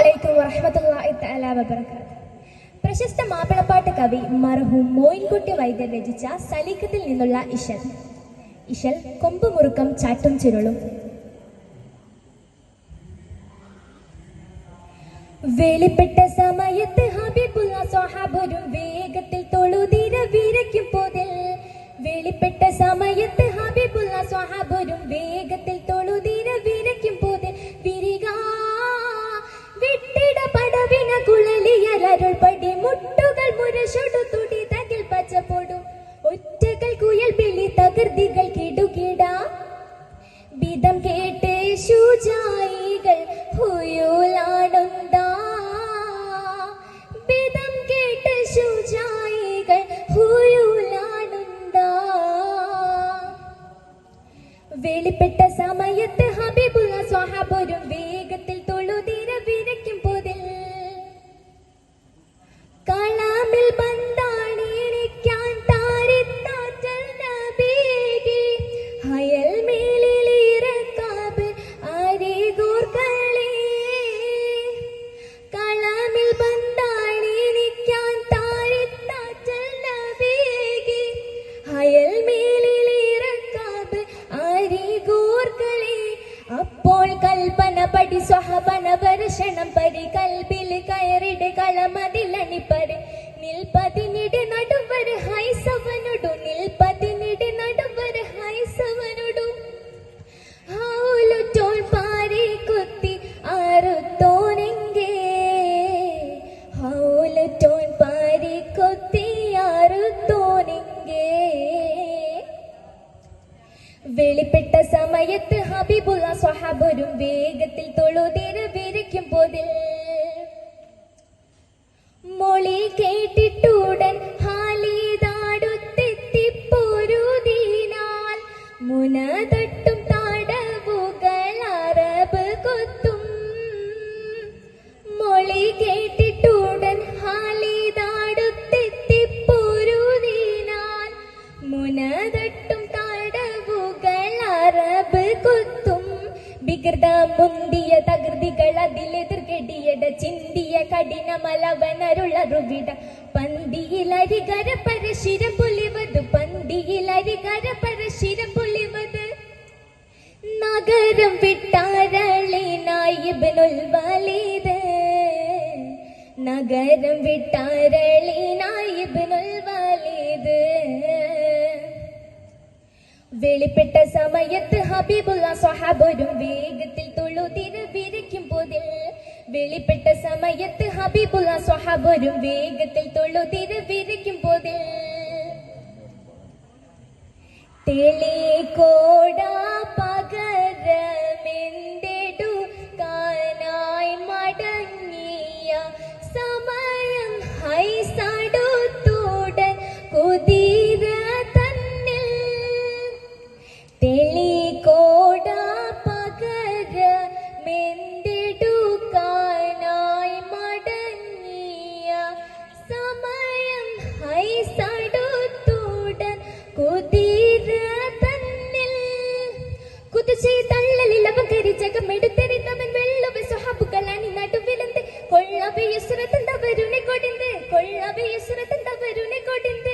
അലൈക്കും വറഹമത്തല്ലാഹി തആല വബറകാത്ത് പ്രശസ്ത മാപ്പിളപ്പാട്ട് കവി മർഹൂം മോയിൻകുട്ടി വൈദ്യർ രചിച്ച സലീഖത്തിൽ നിന്നുള്ള ഇശൽ. ഇഷൽ കൊമ്പ് മുറുക്കം ചാട്ടും ചുരുളും. വെളിപ്പെട്ട സമയത്ത് ഹബീബുള്ള സ്വഹാബരും വേഗത്തിൽ വിധം കേട്ട് ശുചായികൾ ഹുയൂലാടുന്താ. വിധം കേട്ട് ശുചായികൾ ഹുയൂലാടുന്താ. വെളിപ്പെട്ട സമയത്ത് ഹബീബുള്ള ഒരു വേഗത്തിൽ കളമതിലണിപ്പര് നിൽപ്പതിനിടെ നടുവര് ഹൈസവനൊടു നിൽപ്പതിനിടെ നടുവര് ഹൈസവനൊടു ഹൗലുറ്റോൾ പാരി കുത്തി ആറുത്തോനെങ്കേ. ഹൗലുറ്റോൾ പാരി കുത്തി ആറുത്തോനെങ്കേ. വെളിപ്പെട്ട സമയത്ത് ഹബീബുള്ള സ്വഹാബരും വേഗത്തിൽ തൊഴുതിര വിരിക്കും പോതിൽ മുന തട്ടും താടവുകൾ അറബ് കൊത്തും. മൊളി കേട്ടിട്ടുടൻ ഹാലിതാടുത്തെത്തിപ്പോരുതിനാൽ മുന തട്ടും താടവുകൾ അറബ് കൊത്തും. വികൃത മുന്തിയ തകൃതികൾ അതിലെതിർകെടിയട ചിന്തിയ കഠിന മലവനരുള്ള റുവിട പന്തിയിലരികര പരശിരം പുലിവതു പന്തിയിലരികര വിട്ടാരളിനായിബനുൽ വലീദ്. നഗരം വിട്ടാരളിനായിബനുൽ വലീദ്. വെളിപ്പെട്ട സമയത്ത് ഹബീബുള്ള സ്വഹാബരും വേഗത്തിൽ തൊഴുതിര വിരയ്ക്കും പോതിൽ. വെളിപ്പെട്ട സമയത്ത് ഹബീബുള്ള സ്വഹാബരും വേഗത്തിൽ തൊഴുതിര വിരയ്ക്കും പോതിൽ. കൊള്ളവേ യസ്രത്തന്ത അപകരിച്ചകം എടുത്തെറിത്തമൻ വെള്ളവ സ്വഹാബുകൾ അണിനാട്ടു വിലന്ത് കൊടിന്ത്? കൊള്ളവ യുസ്രത്തൻ തവരുനെ കൊടിന്ത്?